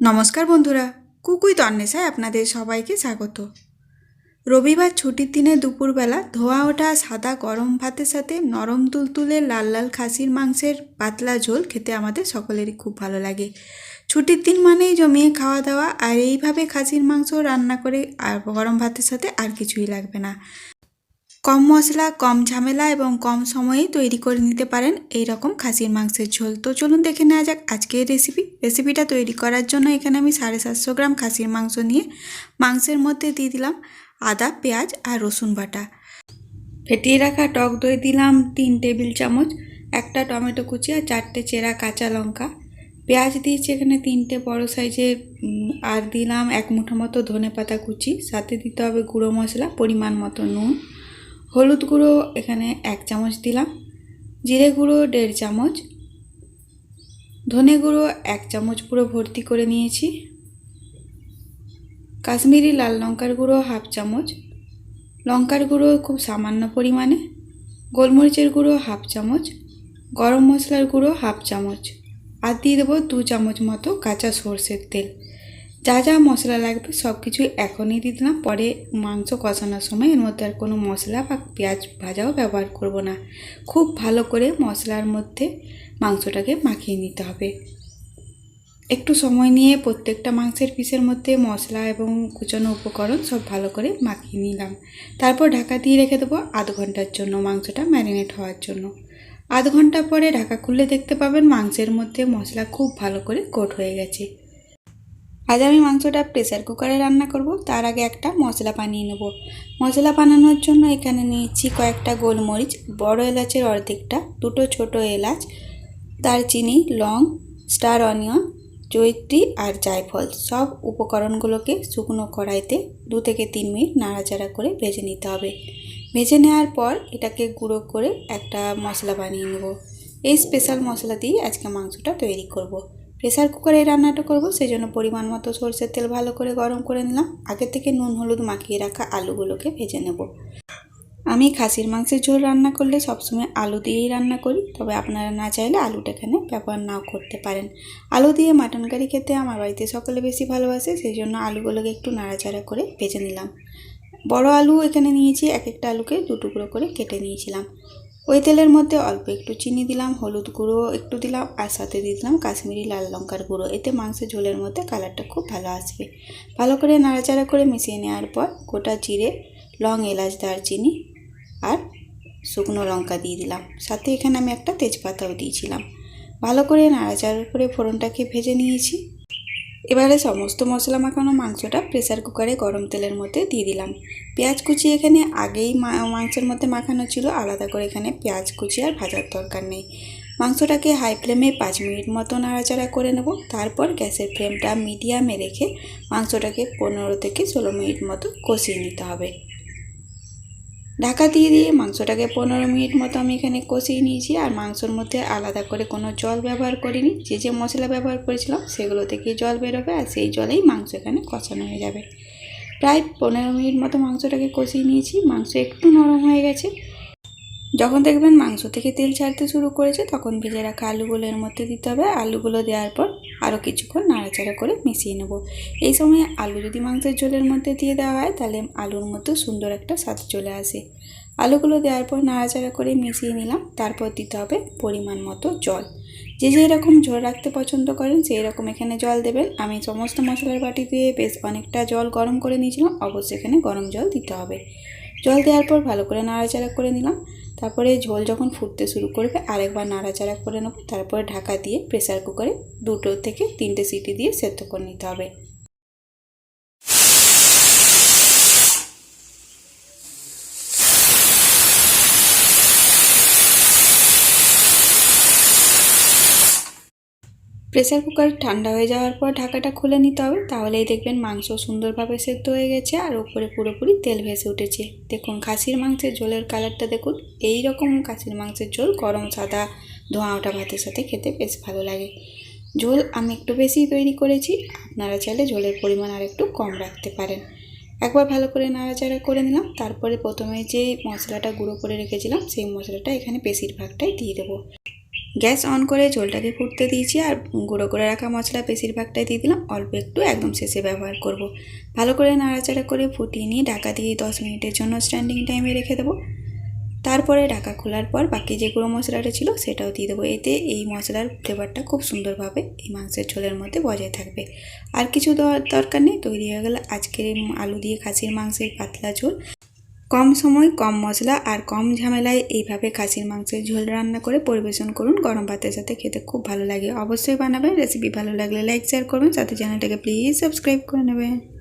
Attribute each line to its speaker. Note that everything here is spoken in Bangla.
Speaker 1: নমস্কার বন্ধুরা, কুকুই তন্নেশায় আপনাদের সবাইকে স্বাগত। রবিবার ছুটির দিনে দুপুরবেলা ধোয়া ওঠা সাদা গরম ভাতের সাথে নরম তুলতুলে লাল লাল খাসির মাংসের পাতলা ঝোল খেতে আমাদের সকলেরই খুব ভালো লাগে। ছুটির দিন মানেই জমিয়ে খাওয়া দাওয়া আর এইভাবে খাসির মাংস রান্না করে আর গরম ভাতের সাথে আর কিছুই লাগবে না। কম মশলা, কম ঝামেলা এবং কম সময়ে তৈরি করে নিতে পারেন এই রকম খাসির মাংসের ঝোল। তো চলুন দেখে নেওয়া যাক আজকের রেসিপি রেসিপিটা তৈরি করার জন্য এখানে আমি সাড়ে সাতশো গ্রাম খাসির মাংস নিয়ে মাংসের মধ্যে দিয়ে দিলাম আদা, পেঁয়াজ আর রসুন বাটা। ফেটিয়ে রাখা টক দই দিলাম তিন টেবিল চামচ, একটা টমেটো কুচি আর চারটে চেরা কাঁচা লঙ্কা। পেঁয়াজ দিয়েছি এখানে তিনটে বড় সাইজে আর দিলাম এক মুঠো মতো ধনে পাতা কুচি। সাথে দিতে হবে গুঁড়ো মশলা, পরিমাণ মতো নুন। হলুদ গুঁড়ো এখানে এক চামচ দিলাম, জিরে গুঁড়ো দেড় চামচ, ধনে গুঁড়ো এক চামচ পুরো ভর্তি করে নিয়েছি, কাশ্মীরি লাল লঙ্কার গুঁড়ো হাফ চামচ, লঙ্কার গুঁড়ো খুব সামান্য পরিমাণে, গোলমরিচের গুঁড়ো হাফ চামচ, গরম মশলার গুঁড়ো হাফ চামচ, আর দিয়ে দেবো দু চামচ মতো কাঁচা সর্ষের তেল। যা যা মশলা লাগবে সব কিছুই এখনই দিয়ে দিলাম। পরে মাংস কষানোর সময় এর মধ্যে আর কোনো মশলা বা পেঁয়াজ ভাজাও ব্যবহার করব না। খুব ভালো করে মশলার মধ্যে মাংসটাকে মাখিয়ে নিতে হবে। একটু সময় নিয়ে প্রত্যেকটা মাংসের পিসের মধ্যে মশলা এবং কুচানো উপকরণ সব ভালো করে মাখিয়ে নিলাম। তারপর ঢাকা দিয়ে রেখে দেবো আধ ঘণ্টার জন্য মাংসটা ম্যারিনেট হওয়ার জন্য। আধ ঘণ্টা পরে ঢাকা খুললে দেখতে পাবেন মাংসের মধ্যে মশলা খুব ভালো করে কোট হয়ে গেছে। আজ আমি মাংসটা প্রেসার কুকারে রান্না করব, তার আগে একটা মশলা বানিয়ে নেব। মশলা বানানোর জন্য এখানে নিয়েছি কয়েকটা গোলমরিচ, বড় এলাচের অর্ধেকটা, দুটো ছোট এলাচ, দারচিনি, লং, স্টার অনিয়ন জৈত্রী আর জায়ফল। সব উপকরণগুলোকে শুকনো কড়াইতে দু থেকে তিন মিনিট নাড়াচাড়া করে ভেজে নিতে হবে। ভেজে নেওয়ার পর এটাকে গুঁড়ো করে একটা মশলা বানিয়ে নেব। এই স্পেশাল মশলা দিয়ে আজকে মাংসটা তৈরি করব। প্রেসার কুকারে রান্নাটা করব সেই জন্য পরিমাণ মতো সরষের তেল ভালো করে গরম করে নিলাম। আগে থেকে নুন, হলুদ মাখিয়ে রাখা আলুগুলোকে ভেজে নেব। আমি খাসির মাংসের ঝোল রান্না করলে সবসময় আলু দিয়েই রান্না করি, তবে আপনারা না চাইলে আলুটা এখানে ব্যবহার নাও করতে পারেন। আলু দিয়ে মাটন কারি খেতে আমার বাড়িতে সকলে বেশি ভালোবাসে সেই জন্য আলুগুলোকে একটু নাড়াচাড়া করে ভেজে নিলাম। বড় আলু এখানে নিয়েছি, এক একটা আলুকে দু টুকরো করে কেটে নিয়েছিলাম। ওই তেলের মধ্যে অল্প একটু চিনি দিলাম, হলুদ গুঁড়ো একটু দিলাম, আর সাথে দিয়ে দিলাম কাশ্মীরি লাল লঙ্কার গুঁড়ো। এতে মাংসের ঝোলের মধ্যে কালারটা খুব ভালো আসবে। ভালো করে নাড়াচাড়া করে মিশিয়ে নেওয়ার পর গোটা জিরে, লং এলাচ, দারচিনি আর শুকনো লঙ্কা দিয়ে দিলাম। সাথে এখানে আমি একটা তেজপাতাও দিয়েছিলাম। ভালো করে নাড়াচাড়া করে ফোড়নটাকে ভেজে নিয়েছি। এবারে সমস্ত মশলা মাখানো মাংসটা প্রেসার কুকারে গরম তেলের মধ্যে দিয়ে দিলাম। পেঁয়াজ কুচি এখানে আগেই মাংসের মধ্যে মাখানো ছিল, আলাদা করে এখানে পেঁয়াজ কুচি আর ভাজার দরকার নেই। মাংসটাকে হাই ফ্লেমে পাঁচ মিনিট মতো নাড়াচাড়া করে নেব, তারপর গ্যাসের ফ্লেমটা মিডিয়ামে রেখে মাংসটাকে পনেরো থেকে ষোলো মিনিট মতো কষিয়ে নিতে হবে। ঢাকা দিয়ে দিয়ে মাংসটাকে পনেরো মিনিট মতো আমি এখানে কষিয়ে নিয়েছি আর মাংসর মধ্যে আলাদা করে কোনো জল ব্যবহার করিনি। যে যে মশলা ব্যবহার করেছিলাম সেগুলো থেকে জল বেরোবে আর সেই জলেই মাংস এখানে কষানো হয়ে যাবে। প্রায় পনেরো মিনিট মতো মাংসটাকে কষিয়ে নিয়েছি। মাংস একটু নরম হয়ে গেছে। যখন দেখবেন মাংস থেকে তেল ছাড়তে শুরু করেছে, তখন ভেজে রাখা আলুগুলো এর মধ্যে দিতে হবে। আলুগুলো দেওয়ার পর আরও কিছুক্ষণ নাড়াচাড়া করে মিশিয়ে নেব। এই সময় আলু যদি মাংসের ঝোলের মধ্যে দিয়ে দেওয়া হয়, তাহলে আলুর মধ্যে সুন্দর একটা স্বাদ চলে আসে। আলুগুলো দেওয়ার পর নাড়াচাড়া করে মিশিয়ে নিলাম, তারপর দিতে হবে পরিমাণ মতো জল। যে যে এরকম ঝোল রাখতে পছন্দ করেন, সেই রকম এখানে জল দেবেন। আমি সমস্ত মশলার বাটি দিয়ে বেশ অনেকটা জল গরম করে নিয়েছিলাম, অবশ্যই এখানে গরম জল দিতে হবে। জল দেওয়ার পর ভালো করে নাড়াচাড়া করে নিলাম। তারপরে ঝোল যখন ফুটতে শুরু করবে, আরেকবার নাড়াচাড়া করে নেব। তারপরে ঢাকা দিয়ে প্রেসার কুকারে দুটো থেকে তিনটে সিটি দিয়ে সেদ্ধ করে নিতে হবে। প্রেসার কুকার ঠান্ডা হয়ে যাওয়ার পর ঢাকাটা খুলে নিতে হবে। তাহলেই দেখবেন মাংস সুন্দরভাবে সেদ্ধ হয়ে গেছে আর উপরে পুরোপুরি তেল ভেসে উঠেছে। দেখুন, খাসির মাংসের ঝোলের কালারটা দেখুন। এই রকম খাসির মাংসের ঝোল গরম, সাদা, ধোঁয়া ওঠা ভাতের সাথে খেতে বেশ ভালো লাগে। ঝোল আমি একটু বেশি তৈরি করেছি। আপনারা চাইলে ঝোলের পরিমাণ আর একটু কম রাখতে পারেন। একবার ভালো করে নাড়াচাড়া করে নিলাম। তারপরে প্রথমে যে মশলাটা গুঁড়ো করে রেখেছিলাম, সেই মশলাটা এখানে বেশিরভাগটাই দিয়ে দেবো। গ্যাস অন করে ঝোলটাকে ফুটতে দিয়েছি আর গুঁড়ো করে রাখা মশলা বেশিরভাগটাই দিয়ে দিলাম, অল্প একটু একদম শেষে ব্যবহার করব। ভালো করে নাড়াচাড়া করে ফুটিয়ে নিয়ে ঢাকা দিয়ে দশ মিনিটের জন্য স্ট্যান্ডিং টাইমে রেখে দেবো। তারপরে ঢাকা খোলার পর বাকি যে গুঁড়ো মশলাটা ছিল সেটাও দিয়ে দেবো। এতে এই মশলার ফ্লেভারটা খুব সুন্দরভাবে এই মাংসের ঝোলের মধ্যে বজায় থাকবে। আর কিছু দরকার নেই, তৈরি হয়ে গেল আজকের আলু দিয়ে খাসির মাংসের পাতলা ঝোল। কম সময়, কম মশলা আর কম ঝামেলায় এইভাবে খাসির মাংসের ঝোল রান্না করে পরিবেশন করুন গরম ভাতের সাথে। খেতে খুব ভালো লাগে। অবশ্যই বানাবেন। রেসিপি ভালো লাগলে লাইক, শেয়ার করবেন। সাথে চ্যানেলটাকে প্লিজ সাবস্ক্রাইব করে নেবেন।